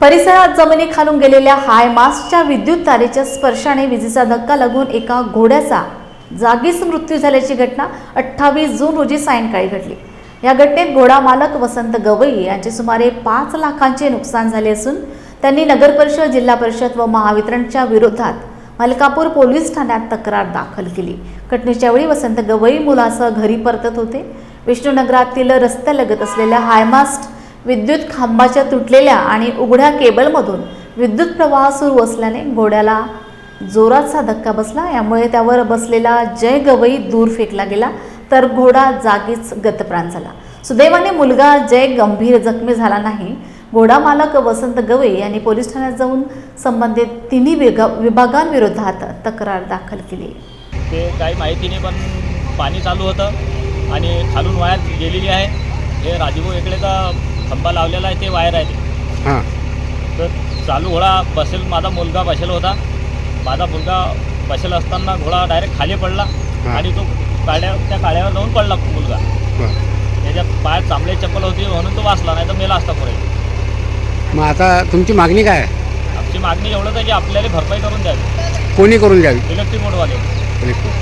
परिसरात जमिनी खालून गेलेल्या हाय मास्टच्या विद्युत तारेच्या स्पर्शाने विजेचा धक्का लागून एका घोड्याचा जागीच मृत्यू झाल्याची घटना अठ्ठावीस जून रोजी सायंकाळी घडली. या घटनेत घोडा मालक वसंत गवई यांचे सुमारे पाच लाखांचे नुकसान झाले असून त्यांनी नगर परिषद जिल्हा परिषद व महावितरणच्या विरोधात मलकापूर पोलीस ठाण्यात तक्रार दाखल केली. घटनेच्या वेळी वसंत गवई मुलासह घरी परतत होते. विष्णुनगरातील रस्त्यालगत असलेल्या हायमास्ट विद्युत खांबाच्या तुटलेल्या आणि उघड्या केबलमधून विद्युत प्रवाह सुरू असल्याने घोड्याला जोराचा धक्का बसला. यामुळे त्यावर बसलेला जय गवई दूर फेकला गेला तर घोडा जागीच गतप्राण झाला. सुदैवाने मुलगा जय गंभीर जखमी झाला नाही. घोडा मालक वसंत गवई यांनी पोलीस ठाण्यात जाऊन संबंधित तिन्ही विगा विभागांविरोधात तक्रार दाखल केली. ते काही माहिती नाही पण पाणी चालू होतं आणि खालून वायर गेलेली आहे. हे राजीभाऊ इकडेचा खंबा लावलेला आहे ते वायर आहे ते. हां. तर चालू घोडा बसेल माझा मुलगा बसेल होता. माझा मुलगा बसेल असताना घोडा डायरेक्ट खाली पडला आणि तो काड्या त्या काड्यावर जाऊन पडला मुलगा. त्याच्या पायात चांबले चप्पल होती म्हणून तो वाचला नाही तर मेला असता पुढे. मग आता तुमची मागणी काय? आहे आमची मागणी एवढंच आहे की आपल्याला भरपाई करून द्यावी. कोणी करून द्यावी? इलेक्ट्रिक बोर्डवाले इलेक्ट्रिक.